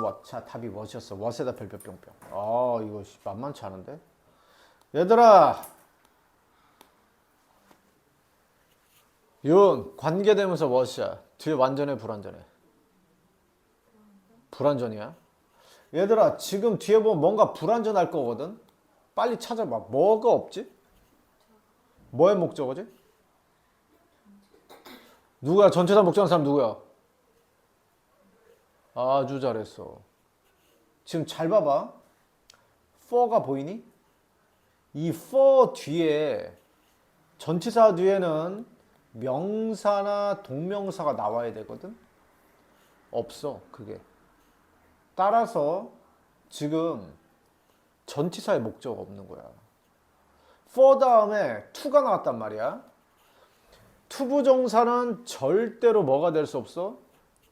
what? 자 답이 what이었어. what에다 별표 뿅뿅. 아 이거 씨, 만만치 않은데? 얘들아 윤 관계되면서 what이야. 뒤에 완전해 불완전해? 불완전이야? 얘들아 지금 뒤에 보면 뭔가 불완전할 거거든? 빨리 찾아봐. 뭐가 없지? 뭐의 목적어지? 누구야? 전체 다 목적한 사람 누구야? 아주 잘했어. 지금 잘 봐봐. for가 보이니? 이 for 뒤에 전치사 뒤에는 명사나 동명사가 나와야 되거든? 없어, 그게. 따라서 지금 전치사의 목적 없는 거야. for 다음에 to가 나왔단 말이야. 투부정사는 절대로 뭐가 될 수 없어?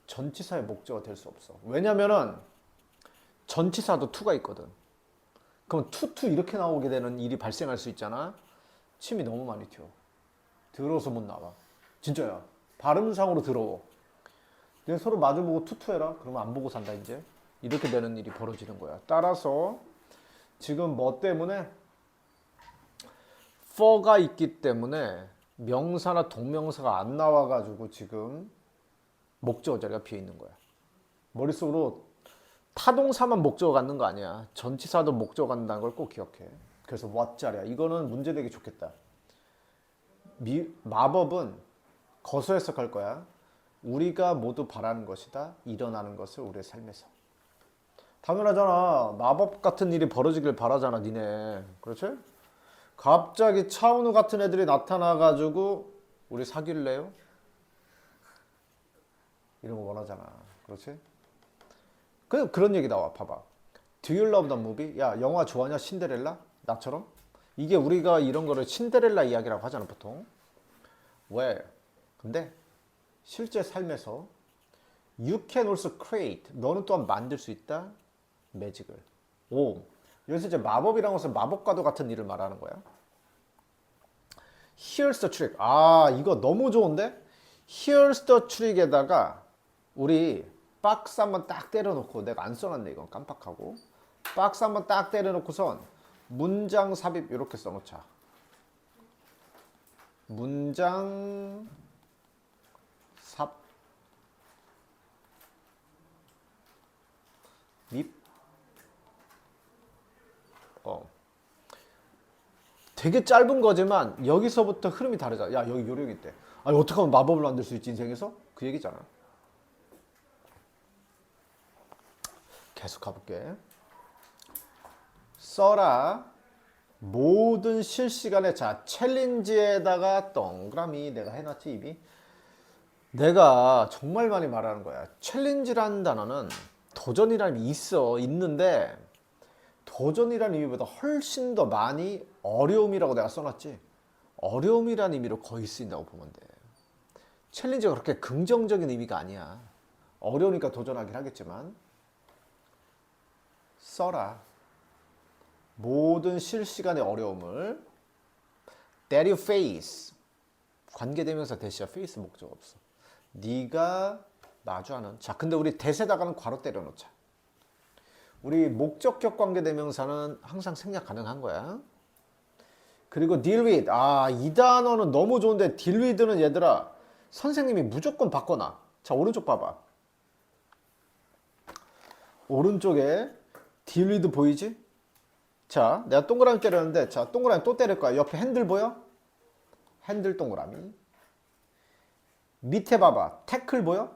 전치사의 목적어가 될수 없어. 왜냐면은 전치사도 to가 있거든. 그럼 투투 이렇게 나오게 되는 일이 발생할 수 있잖아. 침이 너무 많이 튀어. 더러워서 못 나와. 진짜야. 발음상으로 더러워. 근데 서로 마주보고 투투해라. 그러면 안 보고 산다 이제. 이렇게 되는 일이 벌어지는 거야. 따라서 지금 뭐 때문에 for가 있기 때문에 명사나 동명사가 안 나와가지고 지금 목적어 자리가 비어 있는 거야. 머릿속으로 타동사만 목적어 갖는 거 아니야. 전치사도 목적어 갖는다는 걸 꼭 기억해. 그래서 what 자리야. 이거는 문제 되기 좋겠다. 미, 마법은 거서 해석할 거야. 우리가 모두 바라는 것이다. 일어나는 것을 우리의 삶에서. 당연하잖아. 마법 같은 일이 벌어지길 바라잖아, 니네. 그렇지? 갑자기 차은우 같은 애들이 나타나가지고 우리 사귈래요? 이런 거 원하잖아. 그렇지? 그, 그런 얘기 나와. 봐봐. Do you love the movie? 야, 영화 좋아하냐? 신데렐라? 나처럼? 이게 우리가 이런 거를 신데렐라 이야기라고 하잖아, 보통. 왜? 근데 실제 삶에서 you can also create. 너는 또한 만들 수 있다. 매직을. 오. 여기서 이제 마법이라는 것은 마법과도 같은 일을 말하는 거야. Here's the trick. 아, 이거 너무 좋은데? Here's the trick에다가 우리 박스 한번 딱 때려놓고 내가 안 써놨네 이건 깜빡하고 박스 한번 딱 때려놓고선 문장 삽입 이렇게 써놓자. 문장 삽 립. 어. 되게 짧은 거지만 여기서부터 흐름이 다르잖아. 야 여기 요령 있대. 아니 어떻게 하면 마법을 만들 수 있지 인생에서? 그 얘기잖아. 계속 가볼게. 써라. 모든 실시간에 자 챌린지에다가 동그라미 내가 해놨지 입이. 내가 정말 많이 말하는 거야. 챌린지라는 단어는 도전이라는 의미 있어 있는데 도전이라는 의미보다 훨씬 더 많이 어려움이라고 내가 써놨지. 어려움이라는 의미로 거의 쓰인다고 보면 돼. 챌린지가 그렇게 긍정적인 의미가 아니야. 어려우니까 도전하긴 하겠지만 써라. 모든 실시간의 어려움을 that you face 관계대명사 대시야 face 목적 없어. 네가 마주하는 자 근데 우리 대세다가는 괄호 때려놓자. 우리 목적격 관계대명사는 항상 생략 가능한 거야. 그리고 deal with 아 이 단어는 너무 좋은데 deal with는 얘들아 선생님이 무조건 바꿔놔. 자 오른쪽 봐봐. 오른쪽에 with 보이지? 자 내가 동그라미 때렸는데 자 동그라미 또 때릴 거야. 옆에 핸들 보여? 핸들 동그라미. 밑에 봐봐. 태클 보여?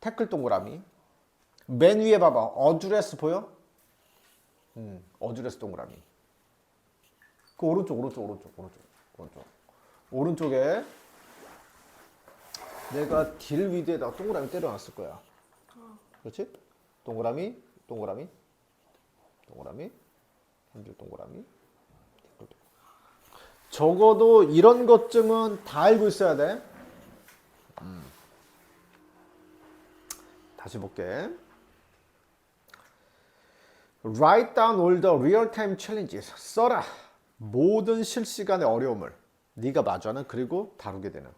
태클 동그라미. 맨 위에 봐봐. 어드레스 보여? 음, 어드레스 동그라미. 그 오른쪽, 오른쪽, 오른쪽, 오른쪽, 오른쪽. 오른쪽에 내가 딜 위드에다가 동그라미 때려놨을 거야. 그렇지? 동그라미, 동그라미, 동그라미, 동그라미. 댓글 동그라미. 적어도 이런 것쯤은 다 알고 있어야 돼. 음. 다시 볼게. Write down all the real-time challenges. 써라. 모든 실시간의 어려움을 네가 마주하는 그리고 다루게 되는.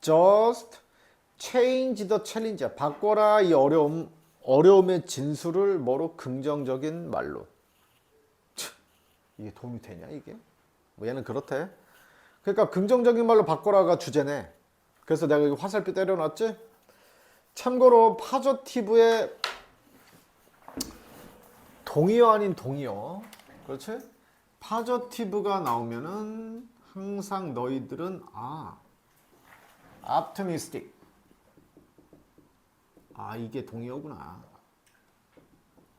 Just change the challenge. 바꿔라 이 어려움 어려움의 진수를 뭐로 긍정적인 말로. 참, 이게 도움이 되냐 이게? 뭐 얘는 그렇대. 그러니까 긍정적인 말로 바꿔라가 주제네. 그래서 내가 여기 화살표 때려놨지? 참고로 파저티브의 동의어 아닌 동의어. 그렇지? 파저티브가 나오면은 항상 너희들은 아 optimistic 아 이게 동의어구나.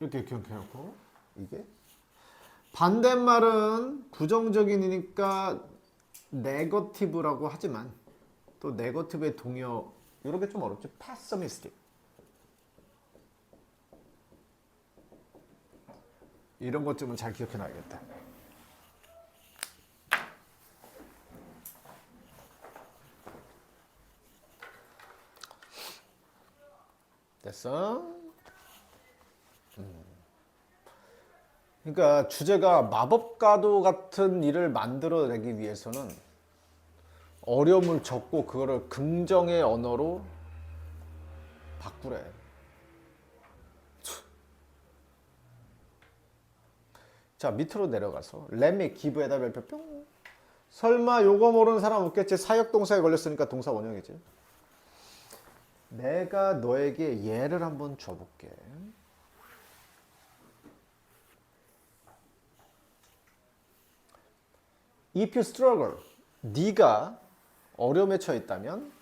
이렇게 기억해놓고. 이게? 반대말은 부정적인이니까 네거티브라고 하지만 또 네거티브의 동의어 이렇게 좀 어렵지 pessimistic. 이런 것쯤은 잘 기억해놔야겠다 됐어? 음. 그러니까 주제가 마법가도 같은 일을 만들어내기 위해서는 어려움을 적고 그거를 긍정의 언어로 바꾸래. 자 밑으로 내려가서 램의 기부에다 별표 뿅. 설마 요거 모르는 사람 없겠지? 사역동사에 걸렸으니까 동사 원형이지. 내가 너에게 예를 한번 줘볼게. If struggle, 네가 어려움에 처해 있다면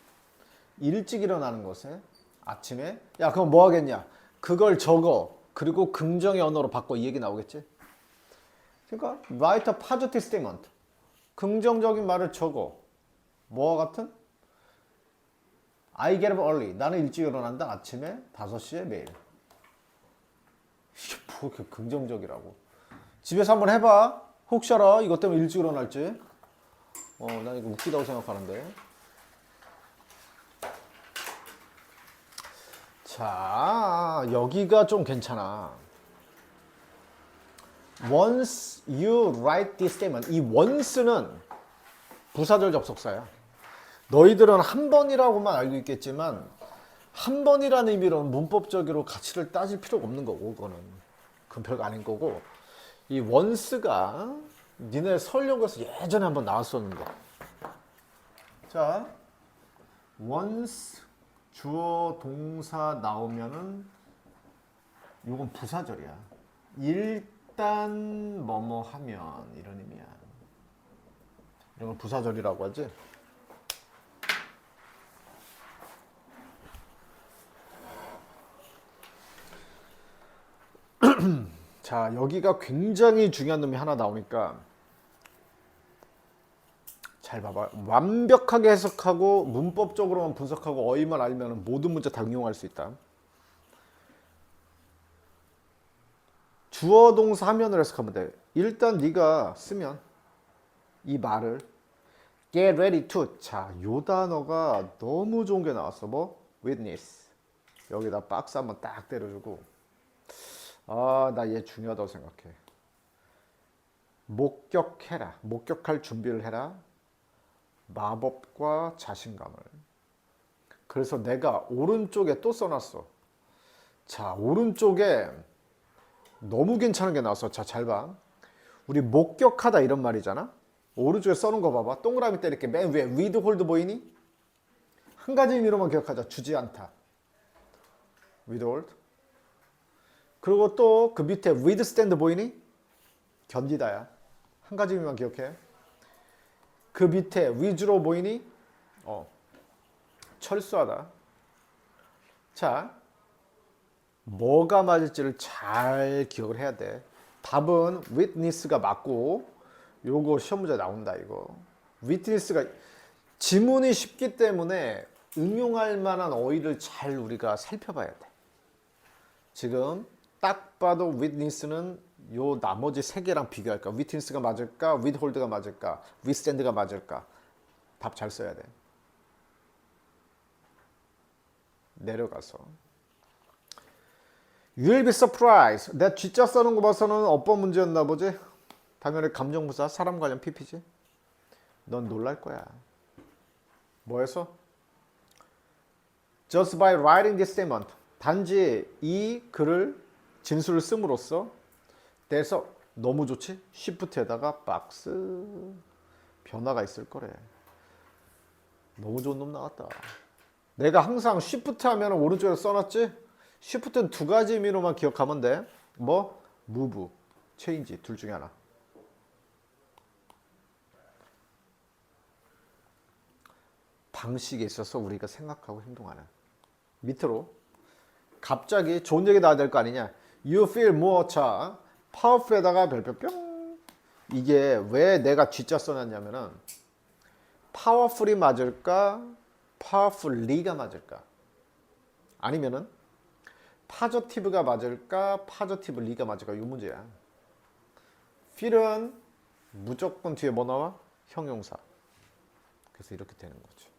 일찍 일어나는 것에 아침에 야 그럼 뭐 하겠냐? 그걸 적어 그리고 긍정의 언어로 바꿔 이 얘기 나오겠지? 그러니까 write a positive statement. 긍정적인 말을 적어. 뭐와 같은? I get up early. 나는 일찍 일어난다. 아침에 5시에 매일. 이게 뭐 이렇게 긍정적이라고. 집에서 한번 해봐. 혹시 알아? 이것 때문에 일찍 일어날지. 어, 난 이거 웃기다고 생각하는데. 자, 여기가 좀 괜찮아. Once you write this statement, 이 once는 부사절 접속사야. 너희들은 한 번이라고만 알고 있겠지만 한 번이라는 의미로는 문법적으로 가치를 따질 필요가 없는 거고 그거는. 그건 별거 아닌 거고. 이 once가 니네 설령에서 예전에 한번 나왔었는데. 자 once 주어 동사 나오면은 요건 부사절이야. 일단 뭐뭐 하면 이런 의미야. 이런 걸 부사절이라고 하지 자, 여기가 굉장히 중요한 놈이 하나 나오니까 잘 봐봐. 완벽하게 해석하고 문법적으로만 분석하고 어휘만 알면 모든 문제 다 응용할 수 있다. 주어 동사 하면을 해석하면 돼. 일단 네가 쓰면 이 말을 get ready to 자, 요 단어가 너무 좋은 게 나왔어. 뭐? witness. 여기다 박스 한번 딱 때려주고 아, 나 얘 중요하다고 생각해. 목격해라. 목격할 준비를 해라. 마법과 자신감을. 그래서 내가 오른쪽에 또 써놨어. 자, 오른쪽에 너무 괜찮은 게 나왔어. 자, 잘 봐. 우리 목격하다 이런 말이잖아. 오른쪽에 써놓은 거 봐봐. 동그라미 때 이렇게 맨 위에 위드 홀드 보이니? 한 가지 의미로만 기억하자. 주지 않다. 위드 홀드. 그리고 또 그 밑에 withstand 보이니? 견디다야. 한 가지 의미만 기억해. 그 밑에 위주로 보이니? 어. 철수하다. 자, 뭐가 맞을지를 잘 기억을 해야 돼. 답은 witness가 맞고 요거 시험 문제 나온다 이거. witness가 지문이 쉽기 때문에 응용할 만한 어휘를 잘 우리가 살펴봐야 돼. 지금 딱 봐도 witness는 요 나머지 세 개랑 비교할까? witness가 맞을까? withhold가 맞을까? withstand가 맞을까? 답 잘 써야 돼. 내려가서 You'll be surprised. 내 G자 써는 거 봐서는 어법 문제였나 보지? 당연히 감정부사 사람 관련 PP지? 넌 놀랄 거야. 뭐해서? just by writing this statement. 단지 이 글을 진술을 씀으로써 돼서 너무 좋지? 쉬프트에다가 박스 변화가 있을 거래. 너무 좋은 놈 나왔다. 내가 항상 쉬프트 하면 오른쪽에 써놨지? 쉬프트는 두 가지 의미로만 기억하면 돼. 뭐? move, change 둘 중에 하나. 방식에 있어서 우리가 생각하고 행동하는 밑으로 갑자기 좋은 얘기 나와야 될 거 아니냐 you feel more 차 powerful에다가 별표 뿅. 이게 왜 내가 G자 써놨냐면은 powerful이 맞을까 powerfully가 맞을까? 아니면은 positive가 맞을까 positively가 맞을까? 이 문제야. feel은 무조건 뒤에 뭐 나와? 형용사. 그래서 이렇게 되는 거죠